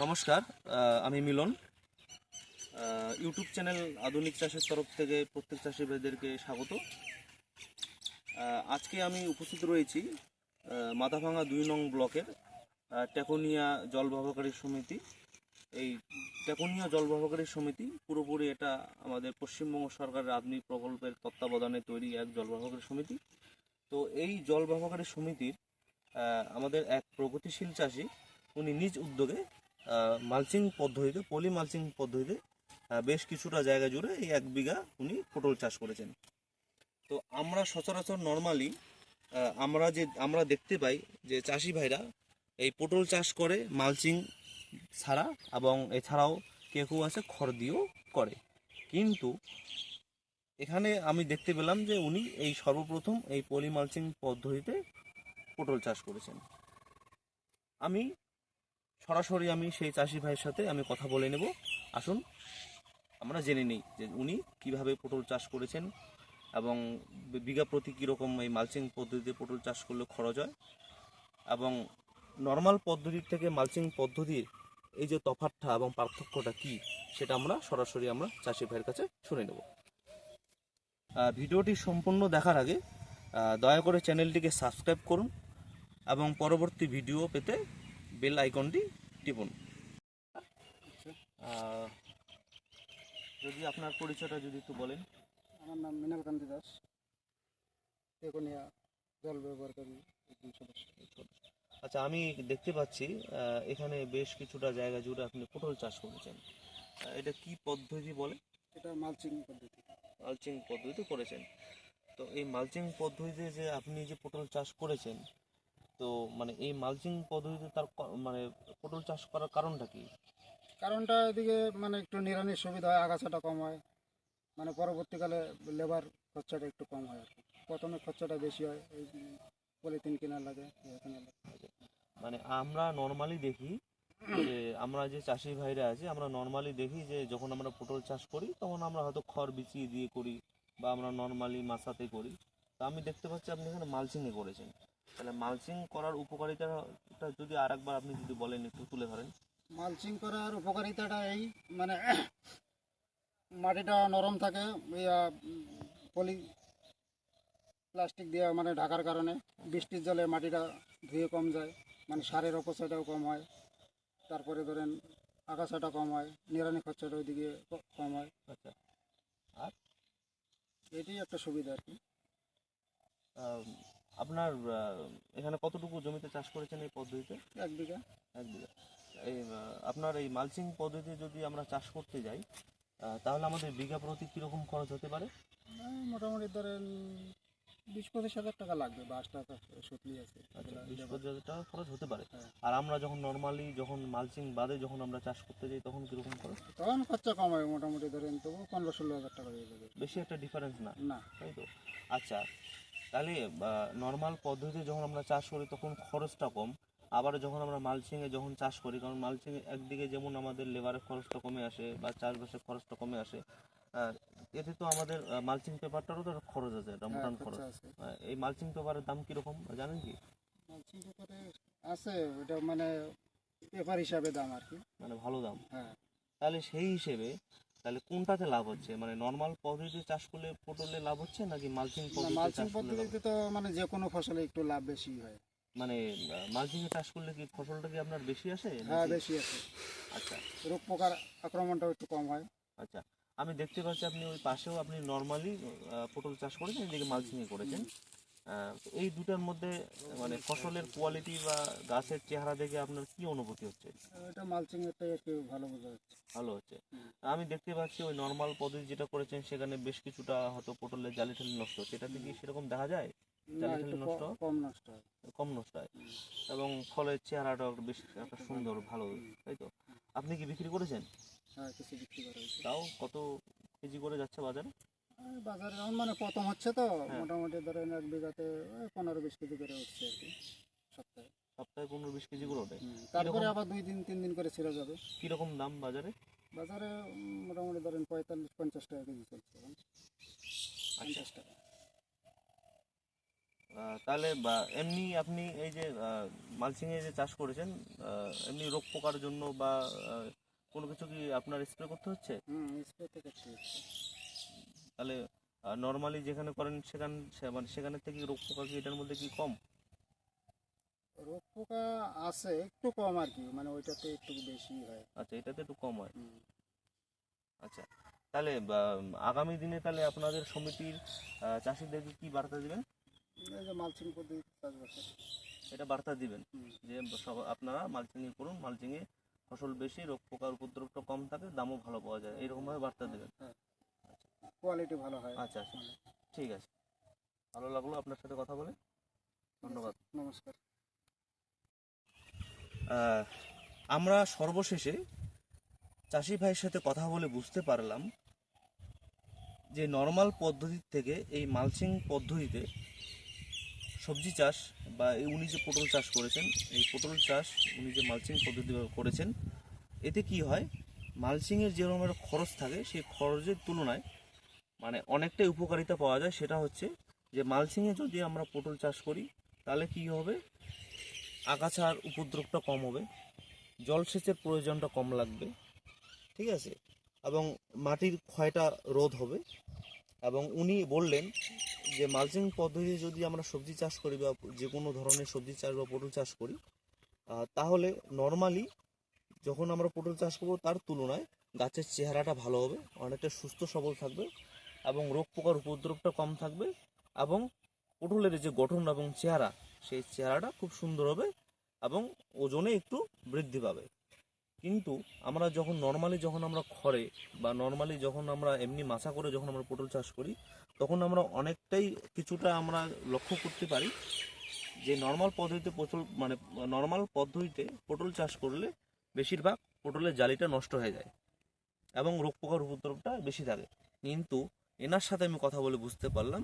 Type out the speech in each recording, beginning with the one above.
নমস্কার আমি মিলন। YouTube channel আধুনিক চাষের তরফ থেকে প্রত্যেক চাষি ভাইদেরকে স্বাগত। আজকে আমি উপস্থিত রয়েছি মাথাভাঙা দুই নং ব্লকের টেকোনিয়া জল ব্যবহারকারী সমিতি। এই টেকোনিয়া জল ব্যবহারকারী সমিতি পুরোপুরি এটা আমাদের পশ্চিমবঙ্গ সরকারের আধুনিক প্রকল্পের তত্ত্বাবধানে তৈরি এক জল ব্যবহারকারী সমিতি। তো এই জল ব্যবহারকারী সমিতির আমাদের এক প্রগতিশীল চাষি, উনি নিজ উদ্যোগে মালচিং পদ্ধতিতে, পলি মালচিং পদ্ধতিতে বেশ কিছুটা জায়গা জুড়ে এই এক বিঘা উনি পটল চাষ করেছেন। তো আমরা সচরাচর নর্মালি আমরা যে, আমরা দেখতে পাই যে চাষি ভাইরা এই পটল চাষ করে, মালচিং ছাড়া এবং এছাড়াও কেউ কেউ আছে খড় দিয়েও করে। কিন্তু এখানে আমি দেখতে পেলাম যে উনি এই সর্বপ্রথম এই পলি মালচিং পদ্ধতিতে পটল চাষ করেছেন। আমি সরাসরি আমি সেই চাষি ভাইয়ের সাথে আমি কথা বলে নেব। আসুন, আমরা জেনে নিই যে উনি কীভাবে পটল চাষ করেছেন এবং বিঘা প্রতি কীরকম এই মালচিং পদ্ধতিতে পটল চাষ করলে খরচ হয় এবং নর্মাল পদ্ধতির থেকে মালচিং পদ্ধতির এই যে তফাৎটা এবং পার্থক্যটা কি, সেটা আমরা সরাসরি আমরা চাষি ভাইয়ের কাছে শুনে নেব। ভিডিওটি সম্পূর্ণ দেখার আগে দয়া করে চ্যানেলটিকে সাবস্ক্রাইব করুন এবং পরবর্তী ভিডিও পেতে বেল আইকনটি টিপুন। যদি আপনার পরিচয়টা যদি একটু বলেন। আমার নাম মৃণালকান্তি দাস। জল ব্যবহারকারী আচ্ছা আমি দেখতে পাচ্ছি এখানে বেশ কিছুটা জায়গা জুড়ে আপনি পটল চাষ করেছেন। এটা কি পদ্ধতি বলে? এটা মালচিং পদ্ধতি। মালচিং পদ্ধতিতে করেছেন। তো এই মালচিং পদ্ধতিতে যে আপনি যে পটল চাষ করেছেন তো মানে এই মালচিং পদ্ধতিতে তার মানে পটল চাষ করার কারণটা কি? কারণটা এদিকে মানে একটু নিরানির সুবিধা হয় আগাছাটা কম হয়। মানে পরবর্তীকালে লেবার খরচাটা একটু কম হয় আর কি। প্রথমে খরচাটা বেশি হয় এই পলিথিন কেনার লাগে মানে আমরা নর্মালি দেখি যে আমরা যে চাষি ভাইরা আছে আমরা নর্মালি দেখি যে যখন আমরা পটল চাষ করি তখন আমরা হয়তো খড় বিছিয়ে দিয়ে করি বা আমরা নর্মালি মাসাতে করি। তো আমি দেখতে পাচ্ছি আপনি এখানে মালচিংয়ে করেছেন। তাহলে মালচিং করার উপকারিতাটা যদি আরেকবার আপনি যদি বলেন একটু তুলে ধরেন। মালচিং করার উপকারিতাটা এই মানে মাটিটা নরম থাকে পলি প্লাস্টিক দিয়ে মানে ঢাকার কারণে বৃষ্টির জলে মাটিটা ধুয়ে কম যায় মানে সারের অপচয়টাও কম হয়। তারপরে ধরেন আগাছাটা কম হয় নিরানি খরচাটা ওইদিকে কম হয়। আচ্ছা। আর এটাই একটা সুবিধা আর কি। আপনার এখানে কতটুকু জমিতে চাষ করেছেন এই পদ্ধতিতে? এক বিঘা। এক বিঘা। এই আপনার এই মালচিং পদ্ধতিতে যদি আমরা চাষ করতে যাই তাহলে আমাদের বিঘা প্রতি কীরকম খরচ হতে পারে? মোটামুটি ধরেন বিশ পঁচিশ হাজার টাকা লাগবে বাস টাকা সুতলি আছে। আচ্ছা বিশ পঁচিশ হাজার টাকা খরচ হতে পারে। হ্যাঁ। আর আমরা যখন নর্মালি যখন মালচিং বাদে যখন আমরা চাষ করতে যাই তখন কীরকম খরচ? তখন খরচা কম হয় মোটামুটি ধরেন তবু পনেরো ষোলো হাজার টাকা হয়ে যাবে। বেশি একটা ডিফারেন্স না? না। তাই তো? আচ্ছা তাহলে নর্মাল পদ্ধতিতে যখন আমরা চাষ করি তখন খরচটা কম। আবার যখন আমরা মালচিংয়ে যখন চাষ করি কারণ মালচিং একদিকে যেমন আমাদের লেবারের খরচটা কমে আসে বা চাষবাসের খরচটা কমে আসে এতে তো আমাদের মালচিং পেপারটারও তো একটা খরচ আছে একটা হ্যাঁ মোটান খরচ। খরচা এই মালচিং পেপারের দাম কীরকম জানেন কি? মালচিং পেপারে আছে ওটা মানে পেপার হিসাবে দাম আর কি। মানে ভালো দাম। হ্যাঁ। তাহলে সেই হিসেবে তাহলে কোনটাতে লাভ হচ্ছে? মানে নর্মাল পদ্ধতিতে চাষ করলে পটলে লাভ হচ্ছে নাকি মালচিং পদ্ধতিতে মালচিং পদ্ধতিতে তো মানে যে কোনো ফসলে একটু লাভ বেশি হয়। মানে মালচিং এ চাষ করলে কি ফসলটা কি আপনার বেশি আসে হ্যাঁ বেশি আসে। আচ্ছা। রোগ পোকার আক্রমণটাও একটু কম হয়। আচ্ছা আমি দেখতে পাচ্ছি আপনি ওই পাশেও আপনি নর্মালি পটল চাষ করেছেন এদিকে মালচিং এ করেছেন। এই দুটার মধ্যে মানে ফসলের কোয়ালিটি বা গাছের চেহারা দেখে আপনার কি অনুভূতি হচ্ছে? এটা মালচিং এরটাই একটু ভালো বোঝা যাচ্ছে। ভালো হচ্ছে। আমি দেখতে পাচ্ছি ওই নর্মাল পদ্ধতি যেটা করেছেন সেখানে বেশ কিছুটা হয়তো পটলের জালি টালি নষ্ট। সেটা কি সেরকম দেখা যায়? জালি নষ্ট? কম নষ্ট হয়। কম নষ্ট হয়। এবং ফলের চেহারাটাও বেশ একটা সুন্দর ভালো। তাই তো? আপনি কি বিক্রি করেছেন? হ্যাঁ কিছু বিক্রি করা তাও কত কেজি করে যাচ্ছে বাজারে? বাজারে এখন মানে প্রথম হচ্ছে তো হ্যাঁ। মোটামুটি ধরেন এক বিঘাতে পনেরো বিশ কেজি করে হচ্ছে আর কি সপ্তাহে। সপ্তাহে পনেরো বিশ কেজি করে ওঠে। তারপরে আবার দুই দিন তিন দিন করে ছেড়ে যাবে। কীরকম দাম বাজারে? বাজারে মোটামুটি ধরেন পঁয়তাল্লিশ পঞ্চাশ টাকা কেজি চলছে আচ্ছা। পঞ্চাশ টাকা। তাহলে এমনি আপনি এই যে মালচিং এ যে চাষ করেছেন এমনি রোগ পোকার জন্য বা কোনো কিছু কি আপনার স্প্রে করতে হচ্ছে? হুম স্প্রে থেকে ঠিক আছে। তাহলে নর্মালি যেখানে করেন সেখান মানে সেখানে থেকে রোগ পোকা কি এটার মধ্যে কি কম? রোগ পোকা আছে একটু কম আর কি মানে ওইটাতে একটু বেশি হয়। আচ্ছা এটাতে একটু কম হয়। আচ্ছা তাহলে আগামী দিনে তাহলে আপনাদের সমিতির চাষিদেরকে কি বার্তা দিবেন? মালচিং পদ্ধতি এটা বার্তা দিবেন যে সব- আপনারা মালচিং করুন মালচিংয়ে ফসল বেশি রোগ পোকার উপদ্রবটা কম থাকে দামও ভালো পাওয়া যায় এরকমভাবে বার্তা দিবেন। কোয়ালিটি ভালো হয়। আচ্ছা আচ্ছা। ঠিক আছে। ভালো লাগল আপনার সাথে কথা বলে। ধন্যবাদ। নমস্কার। আমরা সর্বশেষে চাষি ভাইয়ের সাথে কথা বলে বুঝতে পারলাম যে নর্মাল পদ্ধতির থেকে এই মালচিং পদ্ধতিতে সবজি চাষ বা এই উনি যে পটল চাষ করেছেন এই পটল চাষ উনি যে মালচিং পদ্ধতি করেছেন এতে কি হয়? মালচিংয়ের যে রকমের খরচ থাকে সেই খরচের তুলনায় মানে অনেকটাই উপকারিতা পাওয়া যায়, সেটা হচ্ছে যে মালচিংয়ে যদি আমরা পটল চাষ করি, তাহলে কি হবে? আগাছার উপদ্রবটা কম হবে, জলসেচের প্রয়োজনটা কম লাগবে, ঠিক আছে? এবং মাটির ক্ষয়টা রোধ হবে। এবং উনি বললেন যে মালচিং পদ্ধতি যদি আমরা সবজি চাষ করি বা যে কোনো ধরনের সবজি চাষ বা পটল চাষ করি তাহলে নর্মালি যখন আমরা পটল চাষ করব, তার তুলনায় গাছের চেহারাটা ভালো হবে, অনেকটা সুস্থ সবল থাকবে। এবং রোগ পোকার উপদ্রবটা কম থাকবে এবং পটলের যে গঠন এবং চেহারা, সেই চেহারাটা খুব সুন্দর হবে এবং ওজনে একটু বৃদ্ধি পাবে। কিন্তু আমরা যখন নর্মালি যখন আমরা খড়ে বা নর্মালি যখন আমরা এমনি মাছা করে যখন আমরা পটল চাষ করি, তখন আমরা অনেকটাই কিছুটা আমরা লক্ষ্য করতে পারি যে নর্মাল পদ্ধতিতে পটল মানে নর্মাল পদ্ধতিতে পটল চাষ করলে বেশিরভাগ পটলের জালিটা নষ্ট হয়ে যায় এবং রোগ পোকার উপদ্রবটা বেশি থাকে। কিন্তু এনার সাথে আমি কথা বলে বুঝতে পারলাম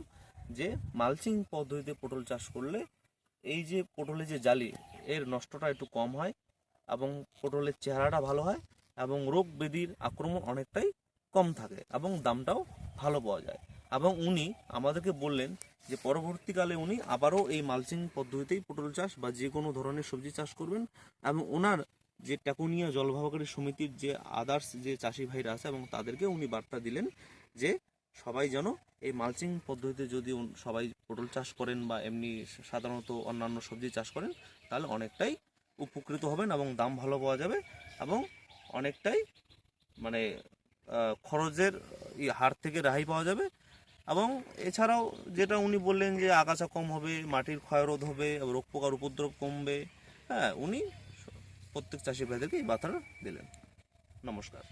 যে মালচিং পদ্ধতিতে পটল চাষ করলে এই যে পটলের যে জালি, এর নষ্টটা একটু কম হয় এবং পটলের চেহারাটা ভালো হয় এবং রোগ ব্যাধির আক্রমণ অনেকটাই কম থাকে এবং দামটাও ভালো পাওয়া যায়। এবং উনি আমাদেরকে বললেন যে পরবর্তীকালে উনি আবারও এই মালচিং পদ্ধতিতেই পটল চাষ বা যে কোনো ধরনের সবজি চাষ করবেন এবং ওনার যে টাকুনিয়া জলভাবকারী সমিতির যে আদার্স যে চাষি ভাইরা আছে এবং তাদেরকে উনি বার্তা দিলেন যে সবাই যেন এই মালচিং পদ্ধতিতে যদি সবাই পটল চাষ করেন বা এমনি সাধারণত অন্যান্য সবজি চাষ করেন, তাহলে অনেকটাই উপকৃত হবেন এবং দাম ভালো পাওয়া যাবে এবং অনেকটাই মানে খরচের হার থেকে রেহাই পাওয়া যাবে এবং এছাড়াও যেটা উনি বললেন যে আগাছা কম হবে, মাটির ক্ষয়রোধ হবে, রোগ পোকার উপদ্রব কমবে হ্যাঁ উনি প্রত্যেক চাষি ভাইদেরকে এই বার্তাটা দিলেন। নমস্কার।